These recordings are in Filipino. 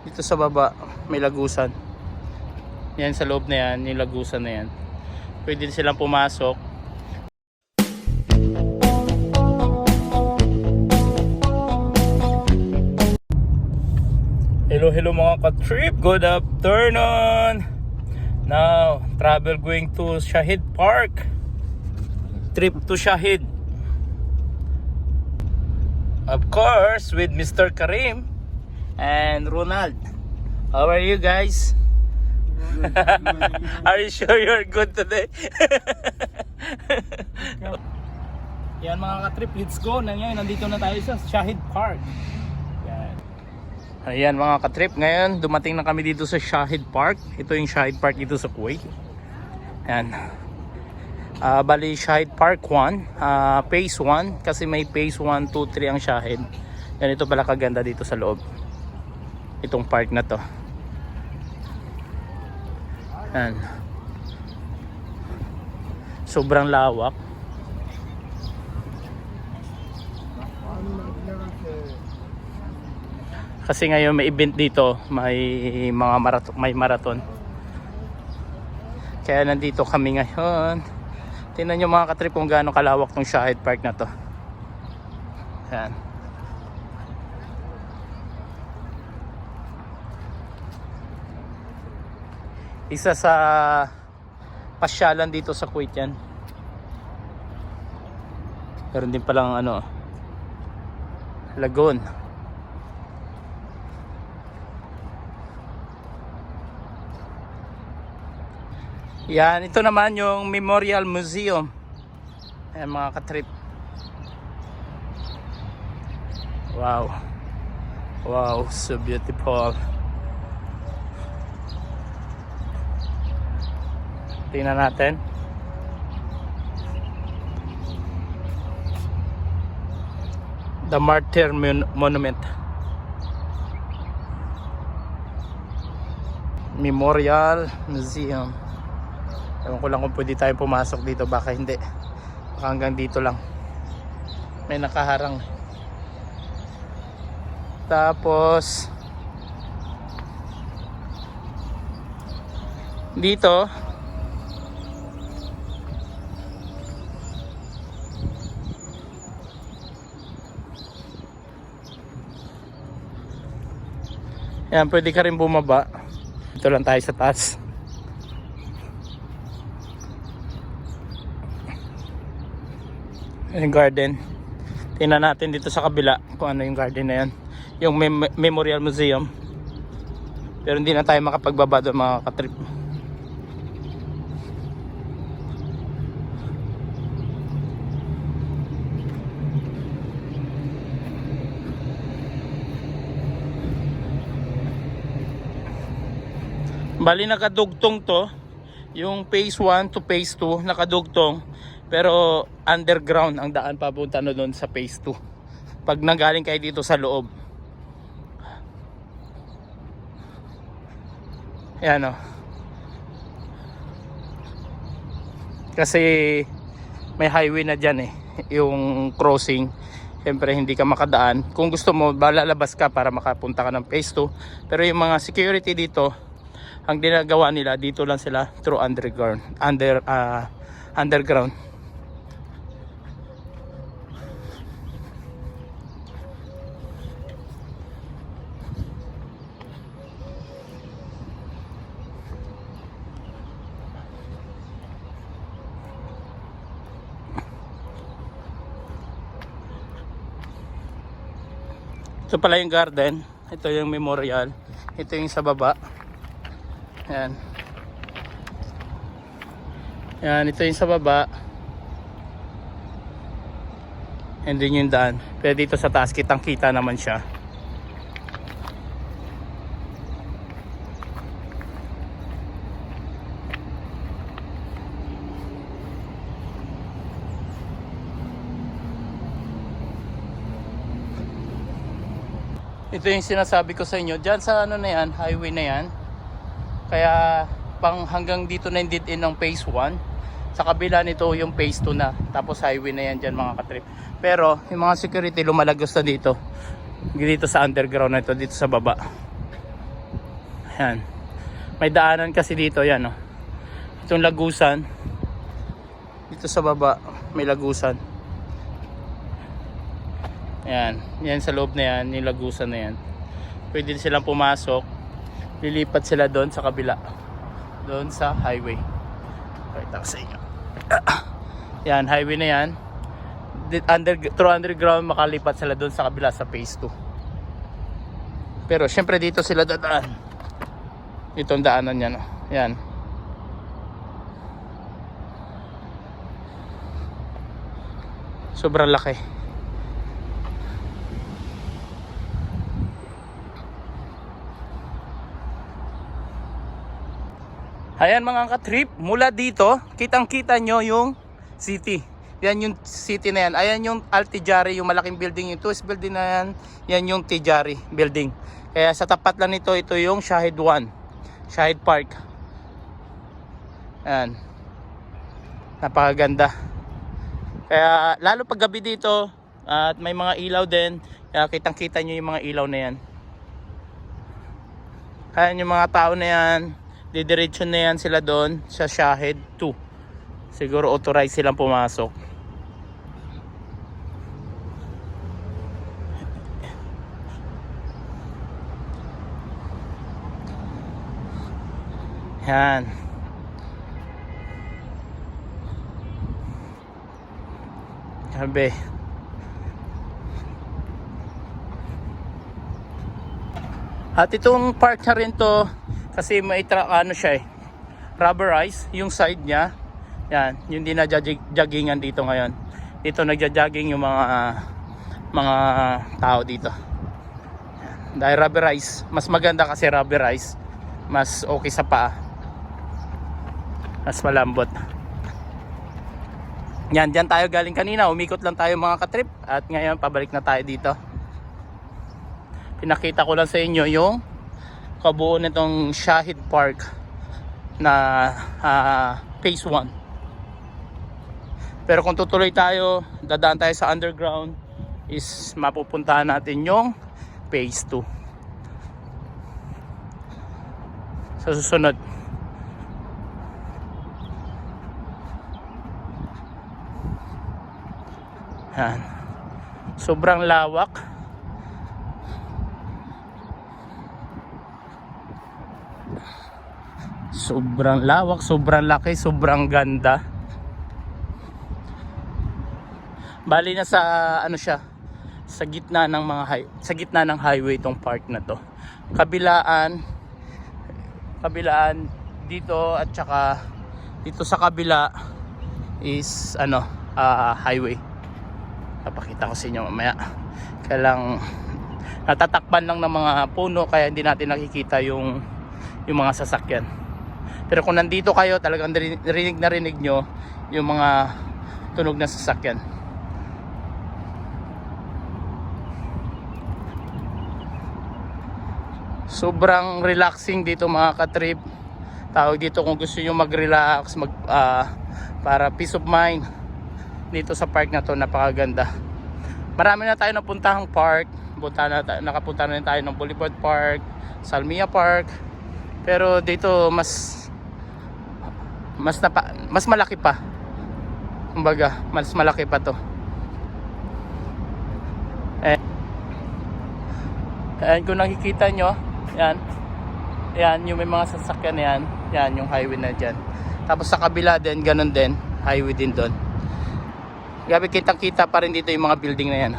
Dito sa baba, may lagusan. Yan sa loob na yan, yung lagusan na yan. Pwede silang pumasok. Hello, hello mga ka-trip. Good afternoon. Now, travel going to Shahid Park. Trip to Shahid. Of course, with Mr. Karim and Ronald. How are you guys? are you sure you're good today? Yan mga ka-trip, let's go. Na ngayon, nandito na tayo sa Shahid Park. Yan. Ayan mga ka-trip, ngayon dumating na kami dito sa Shahid Park. Ito yung Shahid Park dito sa Kuwait. Yan. Ah, bali Shahid Park 1, ah, Phase 1 kasi may Phase 1, 2, 3 ang Shahid. Yan ito pala kaganda dito sa loob. Itong park na to. Yan. Sobrang lawak. Kasi ngayon may event dito, may mga marathon, may marathon. Kaya nandito kami ngayon. Tingnan nyo mga katrip kung gaano kalawak tong Shahid Park na to. Yan. Isa sa pasyalan dito sa Kuwait yan. Meron din palang ano, lagoon. Yan, ito naman yung Memorial Museum. Ayan mga katrip. Wow. Wow, so beautiful. Tingnan natin. The Martyr Mon- Monument. Memorial Museum. Ewan ko lang kung pwede tayo pumasok dito. Baka hindi. Baka hanggang dito lang. May nakaharang. Tapos dito Yan, pwede ka rin bumaba. Dito lang tayo sa taas. yung garden tingnan natin dito sa kabila kung ano yung garden na yan yung mem- memorial museum pero hindi na tayo makapagbaba doon mga katrip bali nakadugtong to. Yung phase 1 to phase 2 nakadugtong. Pero underground ang daan papunta na doon sa phase 2 pag nanggaling kayo dito sa loob. Yan o kasi may highway na dyan eh. Yung crossing. Siyempre hindi ka makadaan. Kung gusto mo, lalabas ka para makapunta ka ng phase 2. Pero yung mga security dito, ang ginagawa nila dito lang sila through underground under ah, underground Ito pala yung garden. Ito yung memorial. Ito yung sa baba. Yan. Yan, ito yung sa baba. And then yung daan. Pero dito sa taas, kitang kita naman siya. Ito yung sinasabi ko sa inyo. Diyan sa ano na yan, highway na yan. Kaya pang hanggang dito na yung dead ng phase 1. Sa kabila nito yung phase 2 na. Tapos highway na yan dyan mga katrip. Pero yung mga security lumalagos na dito. Dito sa underground na ito, dito sa baba. Yan. May daanan kasi dito, yan oh. Itong lagusan. Dito sa baba, may lagusan. Yan. Yan sa loob na yan, yung lagusan na yan. Pwede silang pumasok. Lilipat sila doon sa kabila. Doon sa highway. Pakita ko sa inyo. yan, highway na yan. Under, through underground, makalipat sila doon sa kabila sa phase 2. Pero syempre dito sila dadaan. Itong daanan yan. Yan. Sobrang laki. Ayan mga katrip, mula dito, kitang kita nyo yung city. Yan yung city na yan. Ayan yung Altijari, yung malaking building, yung tourist building na yan. Yan yung Tijari building. Kaya sa tapat lang nito, ito yung Shahid 1. Shahid Park. Ayan. Napakaganda. Kaya lalo pag gabi dito, at may mga ilaw din, kaya kitang kita nyo yung mga ilaw na yan. Ayan yung mga tao na yan, didiretso na yan sila doon sa Shahid 2. Siguro authorized silang pumasok. Yan. Sabi. At itong park na rin to kasi may tra ano siya eh rubberized yung side niya. Yan yung di na joggingan dito ngayon. Dito nagja-jogging yung mga mga tao dito. Yan. dahil rubberized mas maganda kasi rubberized mas okay sa paa. Mas malambot. Yan dyan tayo galing kanina. Umikot lang tayo mga katrip. At ngayon pabalik na tayo dito. Pinakita ko lang sa inyo yung kabuo nitong Shahid Park na ah, phase 1 pero kung tutuloy tayo dadaan tayo sa underground is mapupuntahan natin yung phase 2 sa susunod. Yan. Sobrang lawak Sobrang lawak, sobrang laki, sobrang ganda. Bali na sa ano siya, sa gitna ng mga sa gitna ng highway itong park na to. Kabilaan kabilaan dito at saka dito sa kabila is ano, ah, highway. Papakita ko sa inyo mamaya. Kailang natatakpan lang ng mga puno kaya hindi natin nakikita yung yung mga sasakyan. Pero kung nandito kayo, talagang rinig na rinig nyo yung mga tunog na sasakyan. Sobrang relaxing dito mga katrip. Tawag dito kung gusto nyo mag-relax, mag, ah, para peace of mind. Dito sa park na to, napakaganda. Marami na tayo napuntahang park. Punta na, tayo- nakapunta na tayo ng Boulevard Park, Salmia Park. Pero dito mas mas napa, mas malaki pa. Kumbaga, mas malaki pa 'to. Eh Ayan, kung nakikita nyo, yan. Yan, yung may mga sasakyan yan. Yan, yung highway na dyan. Tapos sa kabila din, ganun din. Highway din doon. Gabi kitang kita pa rin dito yung mga building na yan.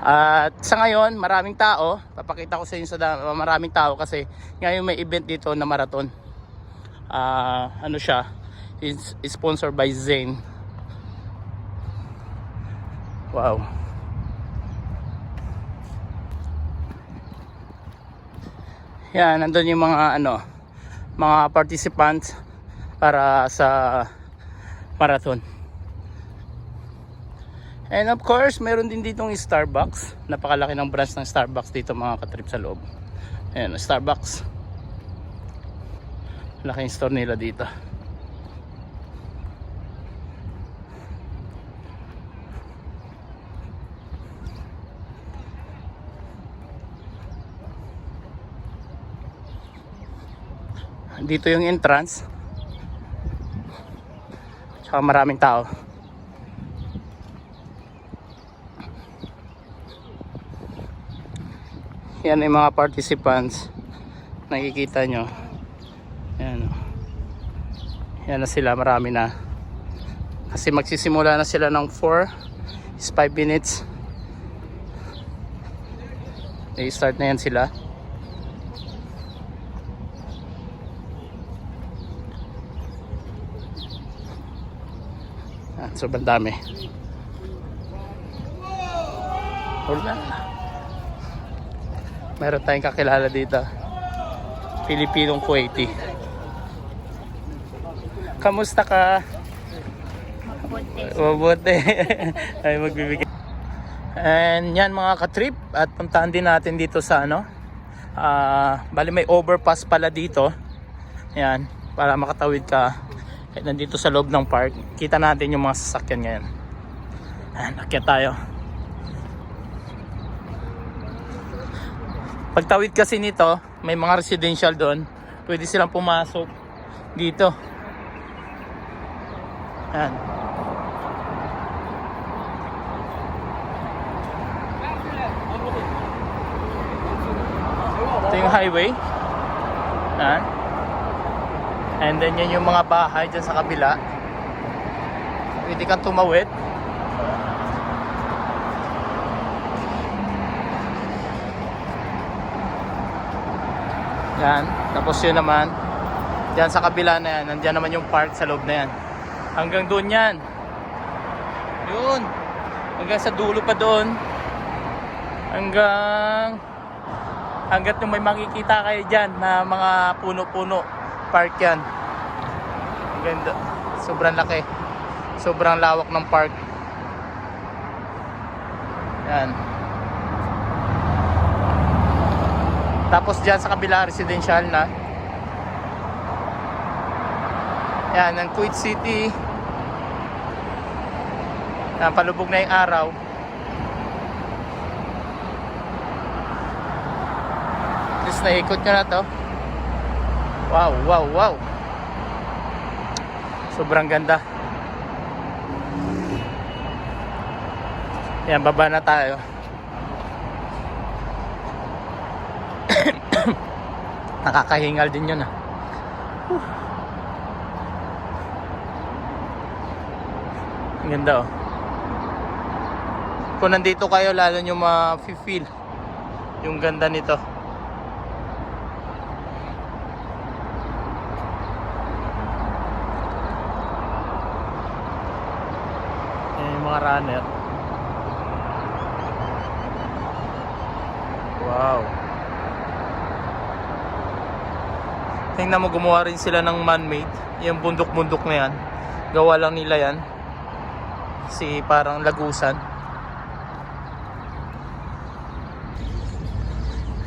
At sa ngayon, maraming tao. Papakita ko sa inyo sa maraming tao kasi ngayon may event dito na marathon. Ah, ano siya? Is sponsored by Zane. Wow. Yan, nandun yung mga ano, mga participants para sa marathon. And of course, meron din dito ditong Starbucks. Napakalaki ng branch ng Starbucks dito mga katrip sa loob. Ayan, Starbucks. Laki yung store nila dito. Dito yung entrance. Tsaka maraming tao. Yan yung mga participants. Nakikita nyo. Yan. oh. Yan na sila, marami na. Kasi magsisimula na sila ng 4 is 5 minutes. I-start na yan sila. Ah, sobrang dami. Wala. Meron tayong kakilala dito. Pilipinong Kuwaiti. Kamusta ka? Mabuti. Ay magbibigay. And yan mga ka-trip at puntahan din natin dito sa ano. Ah, bali may overpass pala dito. Yan, para makatawid ka kahit nandito sa loob ng park. Kita natin yung mga sasakyan ngayon. Ayan, akyat tayo. Pagtawid kasi nito, may mga residential doon. Pwede silang pumasok dito. Ayan. Ito yung highway. Ayan. And then yan yung mga bahay dyan sa kabila. Pwede kang tumawid. Yan. Tapos yun naman. Diyan sa kabila na yan. Nandiyan naman yung park sa loob na yan. Hanggang doon yan. Yun. Hanggang sa dulo pa doon. Hanggang hanggat yung may makikita kayo dyan na mga puno-puno. Park yan. Ganda. Sobrang laki. Sobrang lawak ng park. Yan. Tapos dyan sa kabila, residential na. Yan, ang Kuwait City. Yan, palubog na yung araw. Just naikot nyo na to. Wow, wow, wow. Sobrang ganda. Yan, baba na tayo. Nakakahingal din yun ah. Ang ganda oh. Kung nandito kayo, lalo nyo ma-feel yung ganda nito. Yan yung mga runner. Wow. Tingnan mo gumawa rin sila ng man-made. Yung bundok-bundok na yan. Gawa lang nila yan. Si parang lagusan.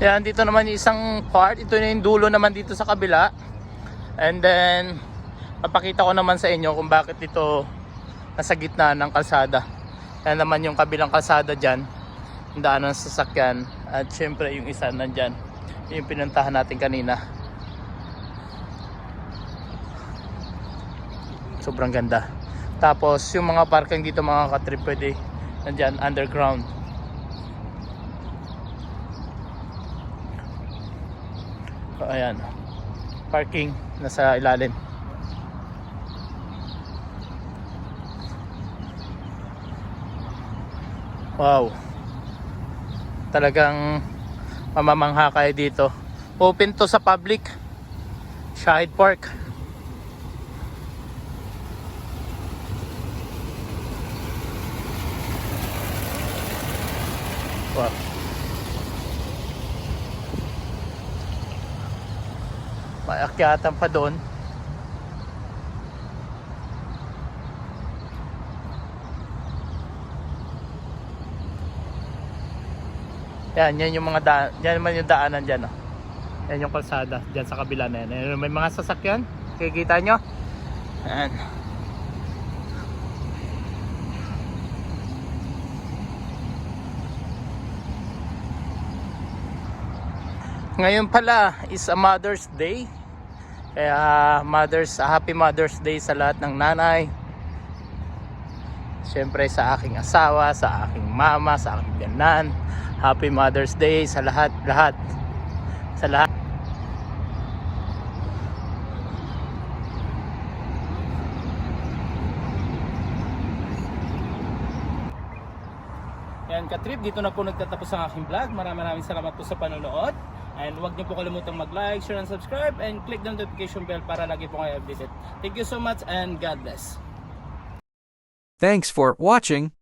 Yan, dito naman yung isang part. Ito na yung dulo naman dito sa kabila. And then, papakita ko naman sa inyo kung bakit ito nasa gitna ng kalsada. Yan naman yung kabilang kalsada dyan. Yung daan ng sasakyan. At syempre yung isa nandyan. Yung pinuntahan natin kanina. Sobrang ganda. Tapos yung mga parking dito mga katrip pwede nandyan underground. So, ayan. Parking nasa ilalim. Wow. Talagang mamamangha kayo dito. Open to sa public. Shahid Park. Wow. May akyatan pa doon. Yan, yan yung mga daan, yan naman yung daanan dyan. Oh. Yan yung kalsada, dyan sa kabila na yan. May mga sasakyan, kikita nyo. Yan. Ngayon pala is a Mother's Day. Kaya Mother's, Happy Mother's Day sa lahat ng nanay. Siyempre sa aking asawa, sa aking mama, sa aking ganan. Happy Mother's Day sa lahat, lahat. Sa lahat. Yan ka-trip, dito na po nagtatapos ang aking vlog. Maraming maraming salamat po sa panonood. And huwag niyo po kalimutang mag-like, share, and subscribe. And click the notification bell para lagi po kayo updated. Thank you so much and God bless. Thanks for watching.